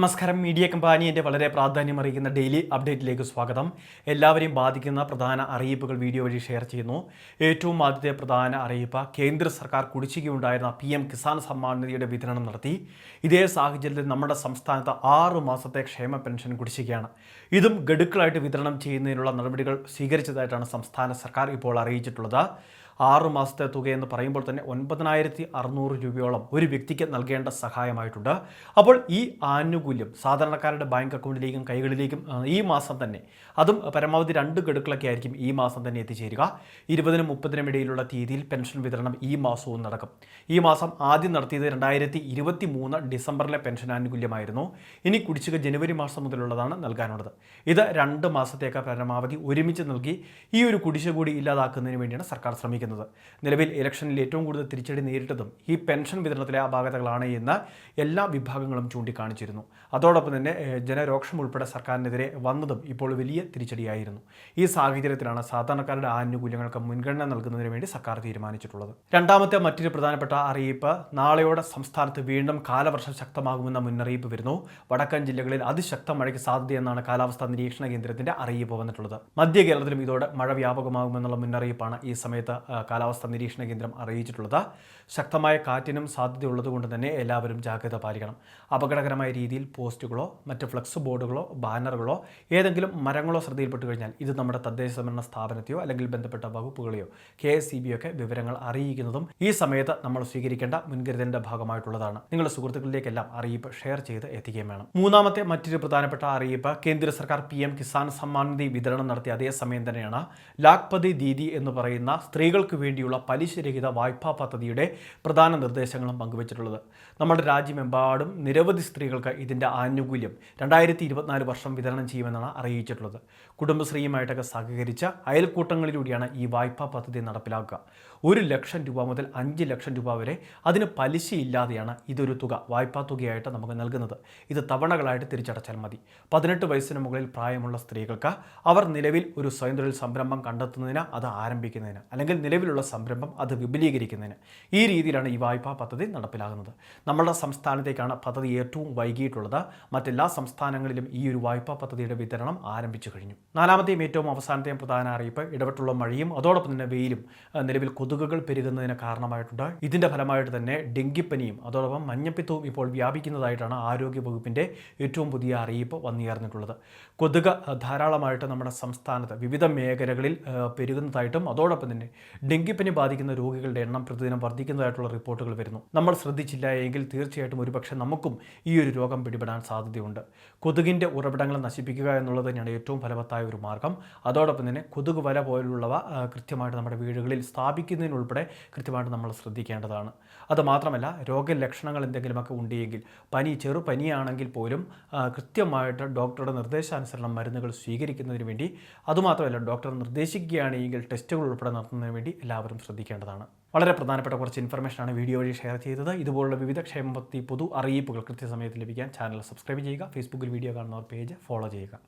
നമസ്കാരം. മീഡിയ കമ്പാനിയന്റെ വളരെ പ്രാധാന്യം അറിയിക്കുന്ന ഡെയിലി അപ്ഡേറ്റിലേക്ക് സ്വാഗതം. എല്ലാവരെയും ബാധിക്കുന്ന പ്രധാന അറിയിപ്പുകൾ വീഡിയോ വഴി ഷെയർ ചെയ്യുന്നു. ഏറ്റവും ആദ്യത്തെ പ്രധാന അറിയിപ്പ് കേന്ദ്ര സർക്കാർ കുടിശ്ശികയുണ്ടായിരുന്ന പി എം കിസാൻ സമ്മാൻ നിധിയുടെ വിതരണം നടത്തി. ഇതേ സാഹചര്യത്തിൽ നമ്മുടെ സംസ്ഥാനത്ത് ആറ് മാസത്തെ ക്ഷേമ പെൻഷൻ കുടിശ്ശികയാണ്. ഇതും ഗഡുക്കളായിട്ട് വിതരണം ചെയ്യുന്നതിനുള്ള നടപടികൾ സ്വീകരിച്ചതായിട്ടാണ് സംസ്ഥാന സർക്കാർ ഇപ്പോൾ അറിയിച്ചിട്ടുള്ളത്. ആറ് മാസത്തെ തുകയെന്ന് പറയുമ്പോൾ തന്നെ ഒൻപതിനായിരത്തി അറുന്നൂറ് രൂപയോളം ഒരു വ്യക്തിക്ക് നൽകേണ്ട സഹായമായിട്ടുണ്ട്. അപ്പോൾ ഈ ആനുകൂല്യം സാധാരണക്കാരുടെ ബാങ്ക് അക്കൗണ്ടിലേക്കും കൈകളിലേക്കും ഈ മാസം തന്നെ അതും പരമാവധി രണ്ട് ഗഡുക്കളൊക്കെ ആയിരിക്കും ഈ മാസം തന്നെ എത്തിച്ചേരുക. ഇരുപതിനും മുപ്പതിനും ഇടയിലുള്ള തീയതിയിൽ പെൻഷൻ വിതരണം ഈ മാസവും നടക്കും. ഈ മാസം ആദ്യം നടത്തിയത് രണ്ടായിരത്തി ഇരുപത്തി മൂന്ന് ഡിസംബറിലെ പെൻഷൻ ആനുകൂല്യമായിരുന്നു. ഇനി കുടിശ്ശിക ജനുവരി മാസം മുതലുള്ളതാണ് നൽകാനുള്ളത്. ഇത് രണ്ട് മാസത്തേക്ക് പരമാവധി ഒരുമിച്ച് നൽകി ഈ ഒരു കുടിശ്ശിക കൂടി ഇല്ലാതാക്കുന്നതിന് വേണ്ടിയാണ് സർക്കാർ ശ്രമിക്കുന്നത്. നിലവിൽ ഇലക്ഷനിൽ ഏറ്റവും കൂടുതൽ തിരിച്ചടി നേരിട്ടതും ഈ പെൻഷൻ വിതരണത്തിലെ അപാകതകളാണ് എന്ന് എല്ലാ വിഭാഗങ്ങളും ചൂണ്ടിക്കാണിച്ചിരുന്നു. അതോടൊപ്പം തന്നെ ജനരോക്ഷം ഉൾപ്പെടെ സർക്കാരിനെതിരെ വന്നതും ഇപ്പോൾ വലിയ തിരിച്ചടിയായിരുന്നു. ഈ സാഹചര്യത്തിലാണ് സാധാരണക്കാരുടെ ആനുകൂല്യങ്ങൾക്ക് മുൻഗണന നൽകുന്നതിന് വേണ്ടി സർക്കാർ തീരുമാനിച്ചിട്ടുള്ളത്. രണ്ടാമത്തെ മറ്റൊരു പ്രധാനപ്പെട്ട അറിയിപ്പ് നാളെയോടെ സംസ്ഥാനത്ത് വീണ്ടും കാലവർഷം ശക്തമാകുമെന്ന മുന്നറിയിപ്പ് വരുന്നു. വടക്കൻ ജില്ലകളിൽ അതിശക്ത മഴയ്ക്ക് സാധ്യതയെന്നാണ് കാലാവസ്ഥാ നിരീക്ഷണ കേന്ദ്രത്തിന്റെ അറിയിപ്പ് വന്നിട്ടുള്ളത്. മധ്യ കേരളത്തിലും ഇതോടെ മഴ വ്യാപകമാകുമെന്നുള്ള മുന്നറിയിപ്പാണ് ഈ സമയത്ത് കാലാവസ്ഥാ നിരീക്ഷണ കേന്ദ്രം അറിയിച്ചിട്ടുള്ളത്. ശക്തമായ കാറ്റിനും സാധ്യതയുള്ളതുകൊണ്ട് തന്നെ എല്ലാവരും ജാഗ്രത പാലിക്കണം. അപകടകരമായ രീതിയിൽ പോസ്റ്റുകളോ മറ്റ് ഫ്ലക്സ് ബോർഡുകളോ ബാനറുകളോ ഏതെങ്കിലും മരങ്ങളോ ശ്രദ്ധയിൽപ്പെട്ട് കഴിഞ്ഞാൽ ഇത് നമ്മുടെ തദ്ദേശ സംവരണ സ്ഥാപനത്തെയോ അല്ലെങ്കിൽ ബന്ധപ്പെട്ട വകുപ്പുകളെയോ കെ എസ് സി ബി ഒക്കെ വിവരങ്ങൾ അറിയിക്കുന്നതും ഈ സമയത്ത് നമ്മൾ സ്വീകരിക്കേണ്ട മുൻകരുതലിന്റെ ഭാഗമായിട്ടുള്ളതാണ്. നിങ്ങളുടെ സുഹൃത്തുക്കളിലേക്കെല്ലാം അറിയിപ്പ് ഷെയർ ചെയ്ത് എത്തിക്കുകയും വേണം. മൂന്നാമത്തെ മറ്റൊരു പ്രധാനപ്പെട്ട അറിയിപ്പ് കേന്ദ്ര സർക്കാർ പി എം കിസാൻ സമ്മാൻ നിധി വിതരണം നടത്തിയ അതേ സമയം തന്നെയാണ് ലാഖ്പതി ദീദി എന്ന് പറയുന്ന സ്ത്രീകൾക്ക് വേണ്ടിയുള്ള പലിശരഹിത വായ്പാ പദ്ധതിയുടെ പ്രധാന നിർദ്ദേശങ്ങളും പങ്കുവച്ചിട്ടുള്ളത്. നമ്മുടെ രാജ്യമെമ്പാടും നിരവധി സ്ത്രീകൾക്ക് ഇതിന്റെ ആനുകൂല്യം രണ്ടായിരത്തി ഇരുപത്തിനാല് വർഷം വിതരണം ചെയ്യുമെന്നാണ് അറിയിച്ചിട്ടുള്ളത്. കുടുംബശ്രീയുമായിട്ടൊക്കെ സഹകരിച്ച അയൽക്കൂട്ടങ്ങളിലൂടെയാണ് ഈ വായ്പാ പദ്ധതി നടപ്പിലാക്കുക. ഒരു ലക്ഷം രൂപ മുതൽ അഞ്ച് ലക്ഷം രൂപ വരെ അതിന് പലിശയില്ലാതെയാണ് ഇതൊരു തുക വായ്പാ തുകയായിട്ട് നമുക്ക് നൽകുന്നത്. ഇത് തവണകളായിട്ട് തിരിച്ചടച്ചാൽ മതി. പതിനെട്ട് വയസ്സിന് മുകളിൽ പ്രായമുള്ള സ്ത്രീകൾക്ക് അവർ നിലവിൽ ഒരു സ്വയം തൊഴിൽ സംരംഭം കണ്ടെത്തുന്നതിന് അത് ആരംഭിക്കുന്നതിന് അല്ലെങ്കിൽ നിലവിലുള്ള സംരംഭം അത് വിപുലീകരിക്കുന്നതിന് ഈ രീതിയിലാണ് ഈ വായ്പാ പദ്ധതി നടപ്പിലാകുന്നത്. നമ്മുടെ സംസ്ഥാനത്തേക്കാണ് പദ്ധതി ഏറ്റവും വൈകിയിട്ടുള്ളത്. മറ്റെല്ലാ സംസ്ഥാനങ്ങളിലും ഈ ഒരു വായ്പാ പദ്ധതിയുടെ വിതരണം ആരംഭിച്ചു കഴിഞ്ഞു. നാലാമത്തെയും ഏറ്റവും അവസാനത്തെയും പ്രധാന അറിയിപ്പ് ഇടപെട്ടുള്ള മഴയും അതോടൊപ്പം തന്നെ വെയിലും നിലവിൽ കൊതുകുകൾ പെരുകുന്നതിന് കാരണമായിട്ടുണ്ട്. ഇതിന്റെ ഫലമായിട്ട് തന്നെ ഡെങ്കിപ്പനിയും അതോടൊപ്പം മഞ്ഞപ്പിത്തവും ഇപ്പോൾ വ്യാപിക്കുന്നതായിട്ടാണ് ആരോഗ്യ വകുപ്പിന്റെ ഏറ്റവും പുതിയ അറിയിപ്പ് വന്നുയർന്നിട്ടുള്ളത്. കൊതുക് ധാരാളമായിട്ട് നമ്മുടെ സംസ്ഥാനത്ത് വിവിധ മേഖലകളിൽ പെരുകുന്നതായിട്ടും അതോടൊപ്പം തന്നെ ഡെങ്കിപ്പനി ബാധിക്കുന്ന രോഗികളുടെ എണ്ണം പ്രതിദിനം വർദ്ധിക്കുന്നതായിട്ടുള്ള റിപ്പോർട്ടുകൾ വരുന്നു. നമ്മൾ ശ്രദ്ധിച്ചില്ല എങ്കിൽ തീർച്ചയായിട്ടും ഒരുപക്ഷെ നമുക്കും ഈ ഒരു രോഗം പിടിപെടാൻ സാധ്യതയുണ്ട്. കൊതുകിന്റെ ഉറവിടങ്ങൾ നശിപ്പിക്കുക എന്നുള്ളത് തന്നെയാണ് ഏറ്റവും ഫലവത്തായ ഒരു മാർഗം. അതോടൊപ്പം തന്നെ കൊതുക് വല പോലുള്ളവ കൃത്യമായിട്ട് നമ്മുടെ വീടുകളിൽ സ്ഥാപിക്കുന്നതിനുൾപ്പെടെ കൃത്യമായിട്ട് നമ്മൾ ശ്രദ്ധിക്കേണ്ടതാണ്. അതുമാത്രമല്ല രോഗലക്ഷണങ്ങൾ എന്തെങ്കിലുമൊക്കെ ഉണ്ടെങ്കിൽ പനി ചെറു പനിയാണെങ്കിൽ പോലും കൃത്യമായിട്ട് ഡോക്ടറുടെ നിർദ്ദേശാനുസരണം മരുന്നുകൾ സ്വീകരിക്കുന്നതിന് വേണ്ടി അതുമാത്രമല്ല ഡോക്ടർ നിർദ്ദേശിക്കുകയാണെങ്കിൽ ടെസ്റ്റുകൾ ഉൾപ്പെടെ നടത്തുന്നതിന് വേണ്ടി എല്ലാവരും ശ്രദ്ധിക്കേണ്ടതാണ്. വളരെ പ്രധാനപ്പെട്ട കുറച്ച് ഇൻഫർമേഷനാണ് വീഡിയോ വഴി ഷെയർ ചെയ്തത്. ഇതുപോലുള്ള വിവിധ ക്ഷേമപത്തി പൊതു അറിയിപ്പുകൾ കൃത്യസമയത്ത് ലഭിക്കാൻ ചാനൽ സബ്സ്ക്രൈബ് ചെയ്യുക. ഫേസ്ബുക്കിൽ വീഡിയോ കാണുന്നവർ പേജ് ഫോളോ ചെയ്യുക.